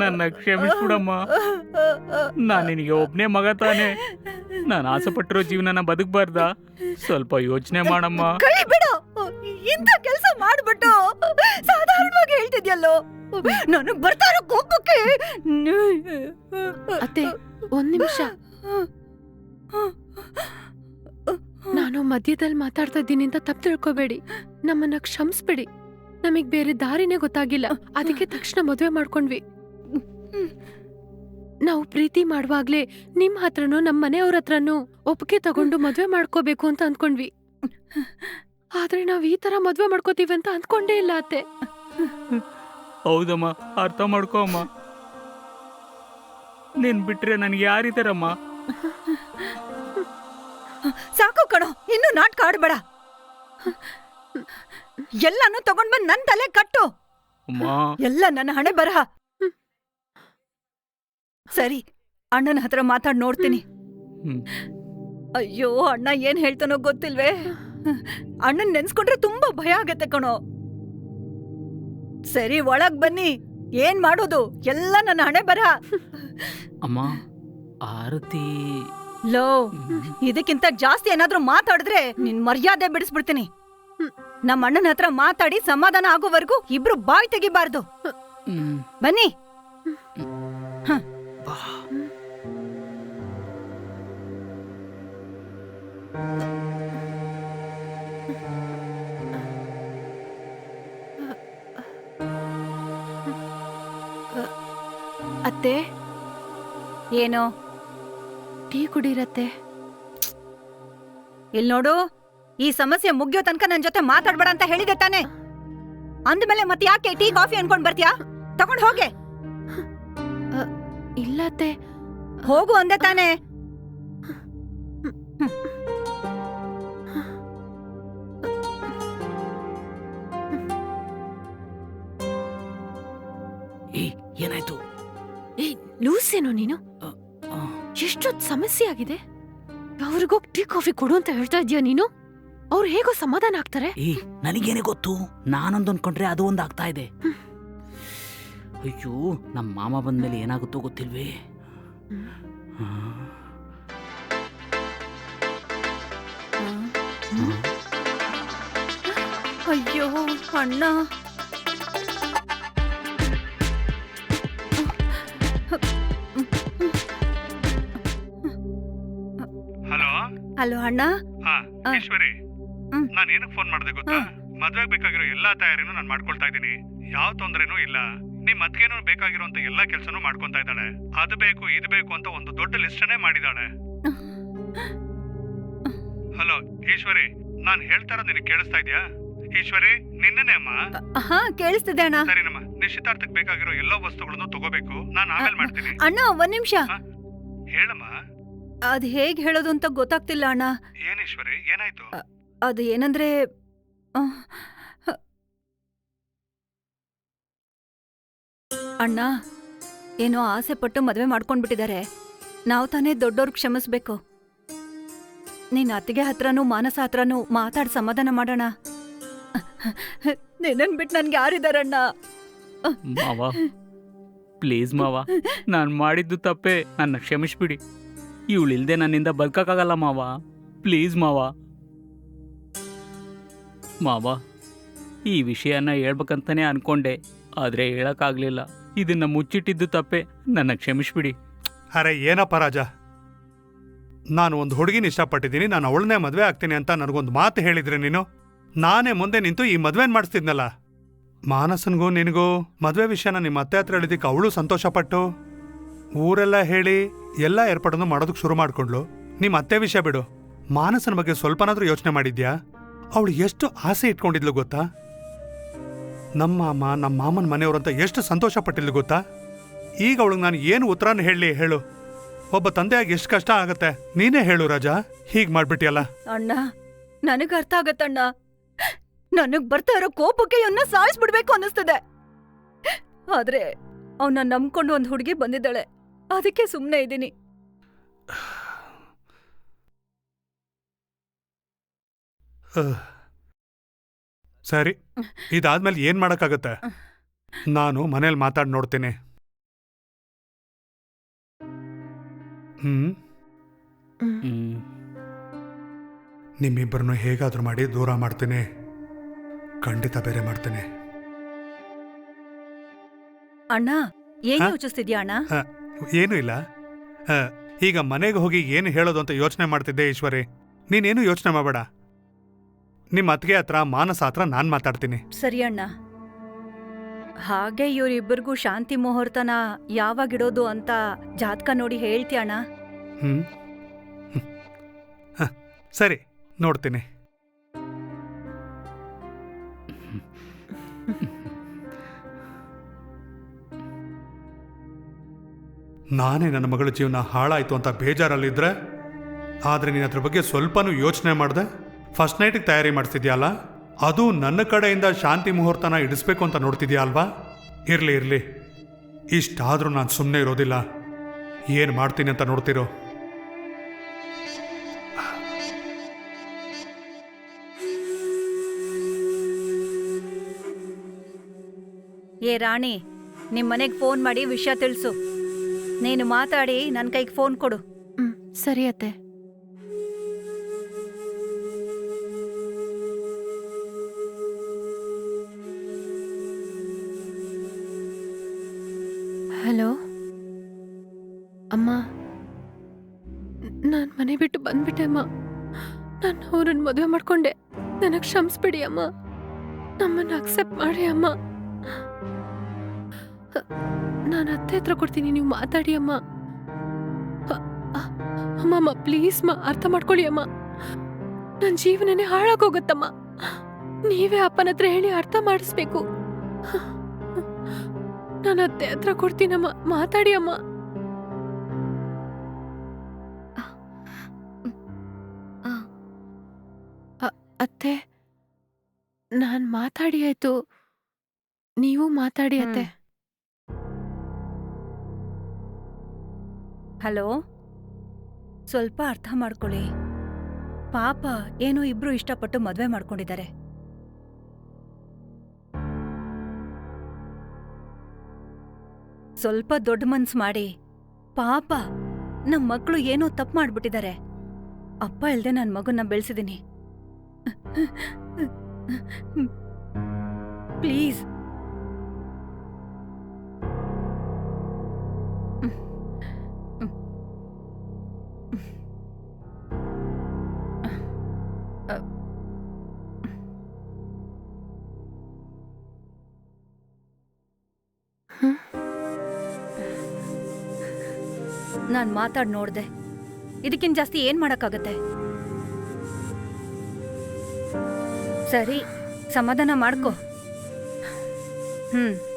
ನನ್ನ ಕ್ಷಮಿಸ್ಬಿಡಮ್ಮ. ನಾನು ನಿನಗೆ ಒಬ್ನೇ ಮಗ ತಾನೆ. ನಾನು ಆಸೆ ಪಟ್ಟಿರೋ ಜೀವನನ ಬದುಕಬಾರ್ದ? ಸ್ವಲ್ಪ ಯೋಚನೆ ಮಾಡಮ್ಮ. ಕೈ ಬಿಡು. ಇಂಥ ಕೆಲಸ ಮಾಡ್ಬಿಟ್ಟು ಸಾಧಾರಣವಾಗಿ ಹೇಳ್ತಿದ್ಯಲ್ಲೋ? ನನಗ್ ಬರ್ತಾ ಇರೋ ಕೋಪಕ್ಕೆ. ಅತ್ತೆ ಒಂದ್ ನಿಮಿಷ. ನಾನು ಮಧ್ಯದಲ್ಲಿ ಮಾತಾಡ್ತಾ ಇದ್ದೀನಿ ಅಂತ ತಪ್ಪು ತಿಳ್ಕೊಬೇಡಿ. ನಮ್ಮನ್ನ ಕ್ಷಮಿಸ್ಬಿಡಿ. ನಮಗ್ ಬೇರೆ ದಾರಿನೇ ಗೊತ್ತಾಗಿಲ್ಲ. ಅದಕ್ಕೆ ತಕ್ಷಣ ಮದುವೆ ಮಾಡ್ಕೊಂಡ್ವಿ. ನಾವು ಪ್ರೀತಿ ಮಾಡುವಾಗ್ಲೇ ನಿಮ್ ಹತ್ರನೂ ನಮ್ ಮನೆಯವ್ರ ಹತ್ರನೂ ಒಪ್ಪಿಗೆ ತಗೊಂಡು ಮದ್ವೆ ಮಾಡ್ಕೋಬೇಕು ಅಂತ ಅಂದ್ಕೊಂಡ್ವಿ. ಆದ್ರೆ ನಾವ್ ಈ ತರ ಮದ್ವೆ ಮಾಡ್ಕೋತೀವಿ ಅಂತ ಅಂದ್ಕೊಂಡೇ ಇಲ್ಲ ಅತ್ತೆ. ಹೌದಮ್ಮ ಅರ್ಥ ಮಾಡ್ಕೋ ಅಮ್ಮ. ನೀನ್ ಬಿಟ್ರೆ ನನ್ಗೆ ಯಾರಿದಾರಮ್ಮ ಸಾಕು ಕಣೋ ಇನ್ನು ನಾಟಕ ಆಡ್ಬೇಡ. ಎಲ್ಲಾನು ತಗೊಂಡ್ ಬಂದ್ ನನ್ ತಲೆ ಕಟ್ಟು. ಅಮ್ಮ. ಎಲ್ಲ ನನ್ನ ಹಣೆ ಬರಹ. ಸರಿ ಅಣ್ಣನ ಹತ್ರ ಮಾತಾಡ್ ನೋಡ್ತೀನಿ. ಹ್ಮ್. ಅಯ್ಯೋ ಅಣ್ಣ ಏನ್ ಹೇಳ್ತಾನೋ ಗೊತ್ತಿಲ್ವೇ? ಅಣ್ಣನ್ ನೆನ್ಸ್ಕೊಂಡ್ರೆ ತುಂಬಾ ಭಯ ಆಗತ್ತೆ ಕಣೋ. ಸರಿ ಒಳಗ್ ಬನ್ನಿ. ಏನ್ ಮಾಡೋದು? ಎಲ್ಲ ನನ್ನ ಹಣೆ ಬರಹ. ಅಮ್ಮ ಆರತಿ. ಲೋ ಇದಕ್ಕಿಂತ ಜಾಸ್ತಿ ಏನಾದ್ರೂ ಮಾತಾಡಿದ್ರೆ ನಿನ್ ಮರ್ಯಾದೆ ಬಿಡಿಸ್ಬಿಡ್ತೀನಿ. ನಮ್ಮ ಅಣ್ಣನ ಹತ್ರ ಮಾತಾಡಿ ಸಮಾಧಾನ ಆಗೋವರೆಗೂ ಇಬ್ರು ಬಾಯಿ ತೆಗಿಬಾರ್ದು. ಬನ್ನಿ. ಅತ್ತೆ? ಏನು? ಟೀ ಕುಡಿರತ್ತೆ. ಇಲ್ಲಿ ನೋಡು ಈ ಸಮಸ್ಯೆ ಮುಗಿಯೋ ತನಕ ನನ್ ಜೊತೆ ಮಾತಾಡ್ಬೇಡ ಅಂತ ಹೇಳಿದೆ ತಾನೆ. ಅಂದ್ಮೇಲೆ ಮತ್ತೆ ಯಾಕೆ ಟೀ ಕಾಫಿ ಅನ್ಕೊಂಡ್ ಬರ್ತೀಯಾ? ತಗೊಂಡ್ ಹೋಗೆ. ಇಲ್ಲ ಅತ್ತೆ. ಹೋಗು ಅಂದೆ ತಾನೆ. ಏನಾಯ್ತು? ಏ ಲೂಸೇನೋ ನೀನು? ಎಷ್ಟೊತ್ತು ಸಮಸ್ಯೆ ಆಗಿದೆ? ಅವ್ರಿಗೋಗಿ ಟೀ ಕಾಫಿ ಕೊಡು ಅಂತ ಹೇಳ್ತಾ ಇದೀಯ ನೀನು? ಅವ್ರು ಹೇಗೋ ಸಮಾಧಾನ ಆಗ್ತಾರೆ? ಏಯ್ ನನಗೇನೆ ಗೊತ್ತು. ನಾನೊಂದು ಅನ್ಕೊಂಡ್ರೆ ಅದು ಒಂದು ಆಗ್ತಾ ಇದೆ. ಅಯ್ಯೋ ನಮ್ಮ ಮಾಮ ಬಂದ್ಮೇಲೆ ಏನಾಗುತ್ತೋ ಗೊತ್ತಿಲ್ವೇ? ಅಯ್ಯೋ ಅಣ್ಣ. ಹಲೋ? ಹಲೋ ಅಣ್ಣ. ಹಾ. ಈಶ್ವರಿ. ಹ್ಮ್. ನಾನು ಏನಕ್ಕೆ ಫೋನ್ ಮಾಡಿದೆ ಗೊತ್ತಾ? ಮದುವೆಗೆ ಬೇಕಾಗಿರೋ ಎಲ್ಲಾ ತಯಾರಿನೂ ನಾನು ಮಾಡ್ಕೊಳ್ತಾ ಇದ್ದೀನಿ. ಯಾವ ತೊಂದ್ರೆನೂ ಇಲ್ಲ. ನಿಮ್ ಅದ್ಗೇನು ಬೇಕಾಗಿರುವಂತ ಎಲ್ಲಾ ಕೆಲಸನೂ ಮಾಡ್ಕೊಂತಾ ಇದ್ದಾಳೆ. ಅದು ಬೇಕು ಇದು ಬೇಕು ಅಂತ ಒಂದು ದೊಡ್ಡ ಲಿಸ್ಟನ್ನೇ ಮಾಡಿದಾಳೆ. ಹಲೋ ಈಶ್ವರಿ ನಾನು ಹೇಳ್ತಾ ಇರೋದು ನಿನಗೆ ಕೇಳಿಸ್ತಾ ಇದ್ಯಾ? ಈಶ್ವರಿ ನಿನ್ನನೇ ಅಮ್ಮ? ಹಾ ಕೇಳಿಸ್ತಿದೆ ಅಣ್ಣ. ಸರಿನಮ್ಮ ನಿಶ್ಚಿತಾರ್ಥಕ್ಕೆ ಬೇಕಾಗಿರೋ ಎಲ್ಲಾ ವಸ್ತುಗಳನ್ನು ತಗೋಬೇಕು. ನಾನು ಆಮೇಲೆ ಮಾಡ್ತೀನಿ. ಅಣ್ಣ ಒಂದ್ ನಿಮಿಷ. ಹೇಳಮ್ಮ. ಅದ್ ಹೇಗ್ ಹೇಳೋದು ಅಂತ ಗೊತ್ತಾಗ್ತಿಲ್ಲ ಅಣ್ಣ. ಏನ್ ಈಶ್ವರಿ? ಏನಾಯ್ತು? ಅದು ಏನಂದ್ರೆ ಅಣ್ಣ, ಏನೋ ಆಸೆ ಪಟ್ಟು ಮದುವೆ ಮಾಡ್ಕೊಂಡ್ಬಿಟ್ಟಿದ್ದಾರೆ ನಾವು ತಾನೇ ದೊಡ್ಡವ್ರು ಕ್ಷಮಿಸ್ಬೇಕು. ನೀನ್ ಅತ್ತಿಗೆ ಹತ್ರನೂ ಮಾನಸ ಹತ್ರನೂ ಮಾತಾಡ್ ಸಮಾಧಾನ ಮಾಡೋಣ. ನಿನ್ನನ್ ಬಿಟ್ಟು ನನ್ಗೆ ಯಾರಿದಾರಣ್ಣ? ಮಾವ, ಪ್ಲೀಸ್ ಮಾವ, ನಾನು ಮಾಡಿದ್ದು ತಪ್ಪೇ. ನನ್ನ ಕ್ಷಮಿಸ್ಬಿಡಿ. ಇವಳಿಲ್ದೆ ನನ್ನಿಂದ ಬದುಕಕ್ಕಾಗಲ್ಲ ಮಾವ. ಪ್ಲೀಸ್ ಮಾವ. ಮಾವ, ಈ ವಿಷಯನ ಹೇಳ್ಬೇಕಂತಾನೆ ಅನ್ಕೊಂಡೆ, ಆದರೆ ಹೇಳೋಕ್ಕಾಗಲಿಲ್ಲ. ಇದನ್ನ ಮುಚ್ಚಿಟ್ಟಿದ್ದು ತಪ್ಪೆ, ನನ್ನ ಕ್ಷಮಿಸ್ಬಿಡಿ. ಅರೆ, ಏನಪ್ಪ ರಾಜ? ನಾನು ಒಂದು ಹುಡುಗಿನ ಇಷ್ಟಪಟ್ಟಿದ್ದೀನಿ, ನಾನು ಅವಳನ್ನೇ ಮದುವೆ ಆಗ್ತೀನಿ ಅಂತ ನನಗೊಂದು ಮಾತು ಹೇಳಿದ್ರೆ ನೀನು? ನಾನೇ ಮುಂದೆ ನಿಂತು ಈ ಮದುವೆನ ಮಾಡಿಸ್ತಿದ್ನಲ್ಲ? ಮಾನಸನಿಗೂ ನಿನಗೂ ಮದುವೆ ವಿಷಯನ ನಿಮ್ಮ ಅತ್ತೆ ಹತ್ರ ಹೇಳಿದ್ದಕ್ಕೆ ಅವಳು ಸಂತೋಷಪಟ್ಟು? ಊರೆಲ್ಲ ಹೇಳಿ ಎಲ್ಲ ಏರ್ಪಾಡನ್ನು ಮಾಡೋದಕ್ಕೆ ಶುರು ಮಾಡ್ಕೊಂಡ್ಲು ನಿಮ್ಮ ಅತ್ತೆ ವಿಷಯ ಬಿಡು. ಮಾನಸನ ಬಗ್ಗೆ ಸ್ವಲ್ಪನಾದರೂ ಯೋಚನೆ ಮಾಡಿದ್ಯಾ? ಅವಳು ಎಷ್ಟು ಆಸೆ ಇಟ್ಕೊಂಡಿದ್ಲು ಗೊತ್ತಾ? ನಮ್ಮ ಮಾಮ, ನಮ್ಮ ಮಾಮನ ಮನೆಯವರಂತ ಎಷ್ಟು ಸಂತೋಷ ಪಟ್ಟಿದ್ಲು ಗೊತ್ತಾ? ಈಗ ಅವಳಿಗೆ ನಾನು ಏನು ಉತ್ತರನ ಹೇಳಲಿ ಹೇಳು. ಒಬ್ಬ ತಂದೆಯಾಗಿ ಎಷ್ಟು ಕಷ್ಟ ಆಗತ್ತೆ, ನೀನೇ ಹೇಳು ರಾಜಾ. ಹೀಗೆ ಮಾಡ್ಬಿಟ್ಟಿಯಲ್ಲ. ಅಣ್ಣ, ನನಗ್ ಅರ್ಥ ಆಗತ್ತಣ್ಣ ನನಗ್ ಬರ್ತಾ ಇರೋ ಕೋಪಕ್ಕೆ ಇವನ್ನ ಸಾಯಿಸ್ಬಿಡ್ಬೇಕು ಅನ್ನಿಸ್ತದೆ. ಆದ್ರೆ ಅವನ್ನ ನಂಬ್ಕೊಂಡು ಒಂದ್ ಹುಡುಗಿ ಬಂದಿದ್ದಾಳೆ. ಅದಕ್ಕೆ ಸುಮ್ಮನೆ ಇದ್ದೀನಿ. ಸರಿ ಇದಾದ್ಮೇಲೆ ಏನ್ ಮಾಡಕ್ಕಾಗತ್ತೆ? ನಾನು ಮನೇಲಿ ಮಾತಾಡಿ ನೋಡ್ತೀನಿ. ಹ್ಮ್? ನಿಮ್ಮಿಬ್ಬರನ್ನು ಹೇಗಾದ್ರೂ ಮಾಡಿ ದೂರ ಮಾಡ್ತೀನಿ. ಖಂಡಿತ ಬೇರೆ ಮಾಡ್ತೀನಿ. ಅಣ್ಣ ಏನ್ ಯೋಚಿಸ್ತಿದ್ಯಾ ಅಣ್ಣ? ಏನು ಇಲ್ಲ. ಈಗ ಮನೆಗೆ ಹೋಗಿ ಏನು ಹೇಳೋದು ಅಂತ ಯೋಚನೆ ಮಾಡ್ತಿದ್ದೆ ಈಶ್ವರಿ. ನೀನೇನು ಯೋಚನೆ ಮಾಡಬೇಡ. ನಿಮ್ಮ ಅತ್ತಿಗೆ ಹತ್ರ ಮಾನಸ ಹತ್ರ ನಾನು ಮಾತಾಡ್ತೀನಿ. ಸರಿ ಅಣ್ಣ. ಹಾಗೆ ಇವರಿಬ್ಬರಿಗೂ ಶಾಂತಿ ಮುಹೂರ್ತನ ಯಾವಾಗಿಡೋದು ಅಂತ ಜಾತಕ ನೋಡಿ ಹೇಳ್ತೀಯ ಅಣ್ಣ? ಹ್ಮ್ ಹ್ಮ್. ಹ, ಸರಿ ನೋಡ್ತೀನಿ. ನಾನೇ ನನ್ನ ಮಗಳ ಜೀವನ ಹಾಳಾಯ್ತು ಅಂತ ಬೇಜಾರಲ್ಲಿದ್ರೆ ಆದರೆ ನೀನು ಅದ್ರ ಬಗ್ಗೆ ಸ್ವಲ್ಪನೂ ಯೋಚನೆ ಮಾಡಿದೆ? ಫಸ್ಟ್ ನೈಟಿಗೆ ತಯಾರಿ ಮಾಡ್ತಿದ್ಯಾಲ ಅದು ನನ್ನ ಕಡೆಯಿಂದ ಶಾಂತಿ ಮುಹೂರ್ತನ ಇಡಿಸ್ಬೇಕು ಅಂತ ನೋಡ್ತಿದ್ಯಾ ಅಲ್ವಾ? ಇರಲಿ ಇರಲಿ. ಇಷ್ಟಾದರೂ ನಾನು ಸುಮ್ಮನೆ ಇರೋದಿಲ್ಲ. ಏನು ಮಾಡ್ತೀನಿ ಅಂತ ನೋಡ್ತಿರೋ? ಏ ರಾಣಿ ನಿಮ್ಮ ಮನೆಗೆ ಫೋನ್ ಮಾಡಿ ವಿಷಯ ತಿಳಿಸು. ನೀನು ಮಾತಾಡಿ ನನ್ನ ಕೈಗೆ ಫೋನ್ ಕೊಡು. ಸರಿ ಅತ್ತೆ. ಹಲೋ? ಅಮ್ಮ, ನಾನು ಮನೆ ಬಿಟ್ಟು ಬಂದ್ಬಿಟ್ಟೆ, ಅಮ್ಮ. ನಾನು ಅವ್ರನ್ನ ಮದುವೆ ಮಾಡ್ಕೊಂಡೆ. ನನಗೆ ಕ್ಷಮಿಸ್ಬಿಡಿ, ಅಮ್ಮ. ನಮ್ಮನ್ನು ಅಕ್ಸೆಪ್ಟ್ ಮಾಡಿ, ಅಮ್ಮ. ನಾನು ಅತ್ತೆ ಹತ್ರ ಕೊಡ್ತೀನಿ, ನೀವು ಮಾತಾಡಿ, ಅಮ್ಮ. ಅಮ್ಮ ಅಮ್ಮ ಪ್ಲೀಸ್ ಮಾ ಅರ್ಥ ಮಾಡ್ಕೊಳ್ಳಿ, ಅಮ್ಮ. ನನ್ನ ಜೀವನನೇ ಹಾಳಾಗೋಗತ್ತಮ್ಮ. ನೀವೇ ಅಪ್ಪನ ಹತ್ರ ಹೇಳಿ ಅರ್ಥ ಮಾಡಿಸ್ಬೇಕು. ನಾನು ಅತ್ತೆ ಹತ್ರ ಕೊಡ್ತೀನಮ್ಮ ಮಾತಾಡಿ ಅಮ್ಮ. ಅತ್ತೆ ನಾನ್ ಮಾತಾಡಿ ಆಯ್ತು. ನೀವು ಮಾತಾಡಿ ಅತ್ತೆ. ಹಲೋ? ಸ್ವಲ್ಪ ಅರ್ಥ ಮಾಡ್ಕೊಳ್ಳಿ. ಪಾಪ ಏನೋ ಇಬ್ರು ಇಷ್ಟಪಟ್ಟು ಮದ್ವೆ ಮಾಡ್ಕೊಂಡಿದ್ದಾರೆ. ಸ್ವಲ್ಪ ದೊಡ್ಡ ಮನ್ಸ್ ಮಾಡಿ. ಪಾಪ, ನಮ್ ಮಕ್ಕಳು ಏನೋ ತಪ್ಪು ಮಾಡ್ಬಿಟ್ಟಿದ್ದಾರೆ ಅಪ್ಪ ಇಲ್ದೆ ನನ್ ಮಗನ್ನ ಬೆಳೆಸಿದೀನಿ. ಪ್ಲೀಸ್ ನಾನ್ ಮಾತಾಡ್ ನೋಡ್ದೆ. ಇದಕ್ಕಿಂತ ಜಾಸ್ತಿ ಏನ್ ಮಾಡಕ್ಕಾಗತ್ತೆ? ಸರಿ ಸಮಾಧಾನ ಮಾಡ್ಕೋ. ಹ್ಮ್.